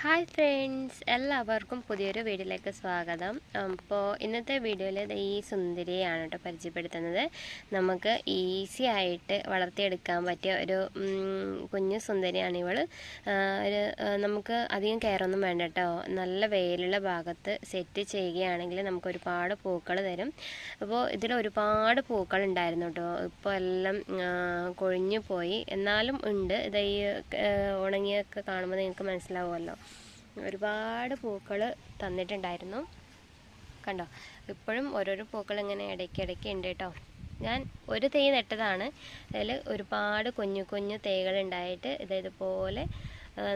Hi friends എല്ലാവർക്കും പുതിയൊരു വീഡിയോയിലേക്ക് സ്വാഗതം. അപ്പോൾ ഇന്നത്തെ വീഡിയോയിൽ ഈ സുന്ദരിയാണ് കേട്ടോ പരിചയപ്പെടുത്തുന്നത്. നമുക്ക് ഈസി ആയിട്ട് വളർത്തിയെടുക്കാൻ പറ്റിയ ഒരു കുഞ്ഞു സുന്ദരിയാണ് ഇവൾ ഒരു നമുക്ക് അധികം കെയറൊന്നും വേണ്ട കേട്ടോ നല്ല വെയിലുള്ള ഭാഗത്ത് സെറ്റ് ചെയ്യുകയാണെങ്കിൽ നമുക്ക് ഒരുപാട് പൂക്കൾ തരും. അപ്പോൾ ഇതിൽ ഒരുപാട് പൂക്കൾ ഉണ്ടായിരുന്നു കേട്ടോ ഇപ്പോൾ എല്ലാം കൊഴിഞ്ഞു പോയി. എന്നാലും ഉണ്ട്. ഇത് ഈ ഉണങ്ങിയൊക്കെ കാണുമ്പോൾ നിങ്ങൾക്ക് മനസ്സിലാവുമല്ലോ. ഒരുപാട് പൂക്കൾ തന്നിട്ടുണ്ടായിരുന്നു. കണ്ടോ? ഇപ്പോഴും ഓരോരോ പൂക്കൾ ഇങ്ങനെ ഇടയ്ക്കിടയ്ക്ക് ഉണ്ട് കേട്ടോ. ഞാൻ ഒരു തൈ നട്ടതാണ്. അതിൽ ഒരുപാട് കുഞ്ഞു കുഞ്ഞു തൈകൾ ഉണ്ടായിട്ട് ഇത് ഇതുപോലെ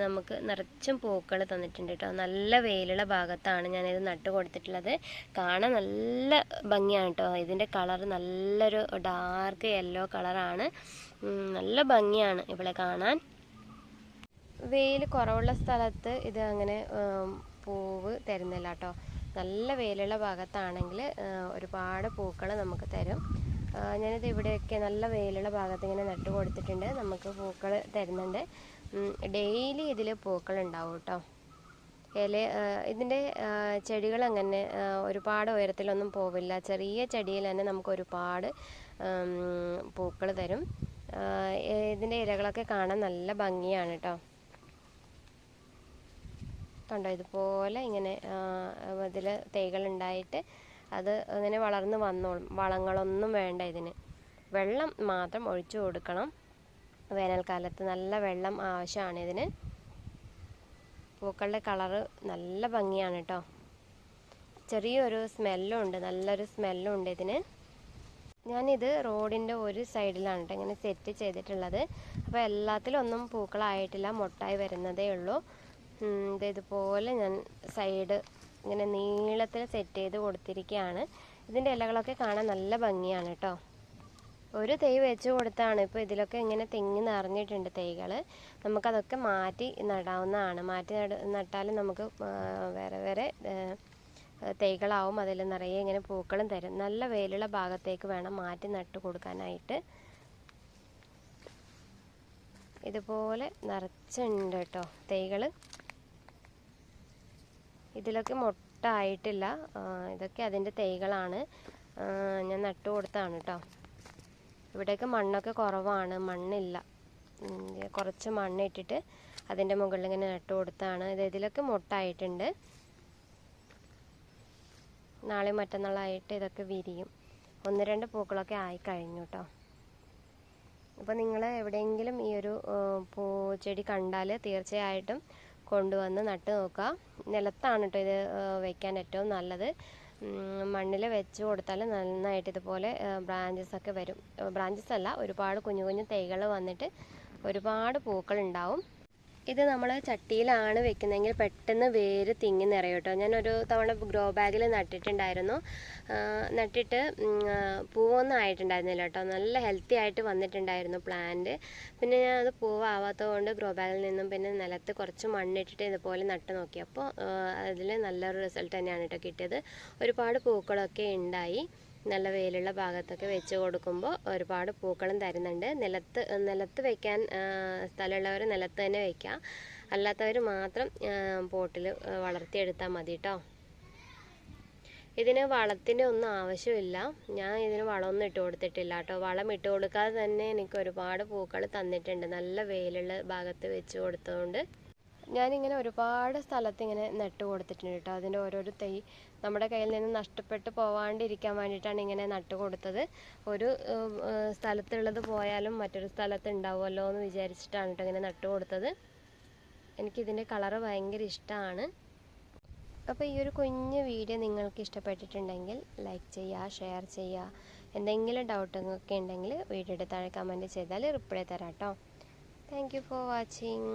നമുക്ക് നിറച്ചും പൂക്കൾ തന്നിട്ടുണ്ട് കേട്ടോ. നല്ല വെയിലുള്ള ഭാഗത്താണ് ഞാനിത് നട്ട് കൊടുത്തിട്ടുള്ളത്. കാണാൻ നല്ല ഭംഗിയാണ് കേട്ടോ. ഇതിന്റെ കളർ നല്ലൊരു ഡാർക്ക് യെല്ലോ കളറാണ്. നല്ല ഭംഗിയാണ് ഇവിടെ കാണാൻ. വെയിൽ കുറവുള്ള സ്ഥലത്ത് ഇത് അങ്ങനെ പൂവ് തരുന്നില്ല കേട്ടോ നല്ല വെയിലുള്ള ഭാഗത്താണെങ്കിൽ ഒരുപാട് പൂക്കൾ നമുക്ക് തരും. ഞാനിത് ഇവിടെയൊക്കെ നല്ല വെയിലുള്ള ഭാഗത്ത് ഇങ്ങനെ നട്ട് കൊടുത്തിട്ടുണ്ട്. നമുക്ക് പൂക്കൾ തരുന്നുണ്ട്. ഡെയിലി ഇതിൽ പൂക്കൾ ഉണ്ടാവും കേട്ടോ ഇല ഇതിന്റെ ചെടികൾ അങ്ങനെ ഒരുപാട് ഉയരത്തിലൊന്നും പോവില്ല. ചെറിയ ചെടിയിൽ തന്നെ നമുക്ക് ഒരുപാട് പൂക്കൾ തരും. ഇതിന്റെ ഇലകളൊക്കെ കാണാൻ നല്ല ഭംഗിയാണ് കേട്ടോ കണ്ടോ? ഇതുപോലെ ഇങ്ങനെ ഇതിൽ തൈകളുണ്ടായിട്ട് അത് അങ്ങനെ വളർന്ന് വന്നോളും. വളങ്ങളൊന്നും വേണ്ട ഇതിന്. വെള്ളം മാത്രം ഒഴിച്ചു കൊടുക്കണം. വേനൽക്കാലത്ത് നല്ല വെള്ളം ആവശ്യമാണ് ഇതിന്. പൂക്കളുടെ കളറ് നല്ല ഭംഗിയാണ് കേട്ടോ ചെറിയൊരു സ്മെല്ലും ഉണ്ട് നല്ലൊരു സ്മെല്ലും ഉണ്ട് ഇതിന്. ഞാനിത് റോഡിന്റെ ഒരു സൈഡിലാണ് കേട്ടോ ഇങ്ങനെ സെറ്റ് ചെയ്തിട്ടുള്ളത്. അപ്പോൾ എല്ലാത്തിലും ഒന്നും പൂക്കളായിട്ടില്ല മൊട്ടായി വരുന്നതേ ഉള്ളൂ. ഇതുപോലെ ഞാൻ സൈഡ് ഇങ്ങനെ നീളത്തിൽ സെറ്റ് ചെയ്ത് കൊടുത്തിരിക്കുകയാണ് ഇതിന്റെ ഇലകളൊക്കെ കാണാൻ നല്ല ഭംഗിയാണ് കേട്ടോ. ഒരു തൈ വെച്ച് കൊടുത്താണ് ഇപ്പോൾ ഇതിലൊക്കെ ഇങ്ങനെ തെങ്ങി നിറഞ്ഞിട്ടുണ്ട് തൈകൾ നമുക്കതൊക്കെ മാറ്റി നടാവുന്നതാണ്. മാറ്റി നട നട്ടാൽ നമുക്ക് വേറെ വേറെ തൈകളാവും. അതിൽ നിറയെ ഇങ്ങനെ പൂക്കളും തരും. നല്ല വെയിലുള്ള ഭാഗത്തേക്ക് വേണം മാറ്റി നട്ട് കൊടുക്കാനായിട്ട്. ഇതുപോലെ നിറച്ചുണ്ട് കേട്ടോ തൈകൾ ഇതിലൊക്കെ മുട്ട ആയിട്ടില്ല ഇതൊക്കെ അതിന്റെ തൈകളാണ്. ഞാൻ നട്ടു കൊടുത്താണ് കേട്ടോ ഇവിടെയൊക്കെ മണ്ണൊക്കെ കുറവാണ്. മണ്ണില്ല. കുറച്ച് മണ്ണ് ഇട്ടിട്ട് അതിന്റെ മുകളിൽ ഇങ്ങനെ നട്ടു കൊടുത്താണ്. ഇത് ഇതിലൊക്കെ മുട്ടായിട്ടുണ്ട്. നാളെ മറ്റന്നാളായിട്ട് ഇതൊക്കെ വിരിയും. ഒന്ന് രണ്ട് പൂക്കളൊക്കെ ആയി കഴിഞ്ഞു കേട്ടോ അപ്പോൾ നിങ്ങൾ എവിടെയെങ്കിലും ഈ ഒരു പൂ പൂച്ചെടി കണ്ടാൽ തീർച്ചയായിട്ടും കൊണ്ടുവന്ന് നട്ട് നോക്കുക. നിലത്താണ് കേട്ടോ ഇത് വയ്ക്കാൻ ഏറ്റവും നല്ലത്. മണ്ണിൽ വെച്ച് കൊടുത്താൽ നന്നായിട്ട് ഇതുപോലെ ബ്രാഞ്ചസ് ഒക്കെ വരും. ബ്രാഞ്ചസ് അല്ല ഒരുപാട് കുഞ്ഞു കുഞ്ഞു തൈകൾ വന്നിട്ട് ഒരുപാട് പൂക്കൾ ഉണ്ടാവും. ഇത് നമ്മൾ ചട്ടിയിലാണ് വെക്കുന്നതെങ്കിൽ പെട്ടെന്ന് വേര് തിങ്ങി നിറയും കേട്ടോ. ഞാനൊരു തവണ ഗ്രോ ബാഗിൽ നട്ടിട്ടുണ്ടായിരുന്നു. നട്ടിട്ട് പൂവൊന്നും ആയിട്ടുണ്ടായിരുന്നില്ല കേട്ടോ. നല്ല ഹെൽത്തി ആയിട്ട് വന്നിട്ടുണ്ടായിരുന്നു പ്ലാന്റ്. പിന്നെ ഞാൻ അത് പൂവാവാത്തത് കൊണ്ട് ഗ്രോ ബാഗിൽ നിന്നും പിന്നെ നിലത്ത് കുറച്ച് മണ്ണിട്ടിട്ട് ഇതുപോലെ നട്ട് നോക്കിയപ്പോൾ അതിൽ നല്ലൊരു റിസൾട്ട് തന്നെയാണ് കേട്ടോ കിട്ടിയത്. ഒരുപാട് പൂക്കളൊക്കെ ഉണ്ടായി. നല്ല വെയിലുള്ള ഭാഗത്തൊക്കെ വെച്ച് കൊടുക്കുമ്പോൾ ഒരുപാട് പൂക്കളും തരുന്നുണ്ട്. നിലത്ത് നിലത്ത് വെക്കാൻ സ്ഥലമുള്ളവർ നിലത്ത് തന്നെ വെക്കുക അല്ലാത്തവർ മാത്രം പോട്ടിൽ വളർത്തിയെടുത്താൽ മതി കേട്ടോ ഇതിന് വളത്തിന്റെ ഒന്നും ആവശ്യമില്ല. ഞാൻ ഇതിന് വളമൊന്നും ഇട്ട് കൊടുത്തിട്ടില്ല കേട്ടോ വളം ഇട്ട് കൊടുക്കാതെ തന്നെ എനിക്ക് ഒരുപാട് പൂക്കൾ തന്നിട്ടുണ്ട്. നല്ല വെയിലുള്ള ഭാഗത്ത് വെച്ച് കൊടുത്തതുകൊണ്ട് ഞാനിങ്ങനെ ഒരുപാട് സ്ഥലത്ത് ഇങ്ങനെ നട്ട് കൊടുത്തിട്ടുണ്ട് കേട്ടോ. അതിന്റെ ഓരോരോ തൈ നമ്മുടെ കയ്യിൽ നിന്ന് നഷ്ടപ്പെട്ട് പോവാണ്ടിരിക്കാൻ വേണ്ടിയിട്ടാണ് ഇങ്ങനെ നട്ട് കൊടുത്തത്. ഒരു സ്ഥലത്തുള്ളത് പോയാലും മറ്റൊരു സ്ഥലത്ത് ഉണ്ടാവുമല്ലോ എന്ന് വിചാരിച്ചിട്ടാണ് കേട്ടോ ഇങ്ങനെ നട്ട് കൊടുത്തത്. എനിക്കിതിന്റെ കളറ് ഭയങ്കര ഇഷ്ടമാണ്. അപ്പോൾ ഈ ഒരു കുഞ്ഞു വീഡിയോ നിങ്ങൾക്ക് ഇഷ്ടപ്പെട്ടിട്ടുണ്ടെങ്കിൽ ലൈക്ക് ചെയ്യുക ഷെയർ ചെയ്യുക. എന്തെങ്കിലും ഡൗട്ടൊക്കെ ഉണ്ടെങ്കിൽ വീഡിയോയുടെ താഴെ കമന്റ് ചെയ്താൽ റിപ്ലൈ തരാം കേട്ടോ. Thank for watching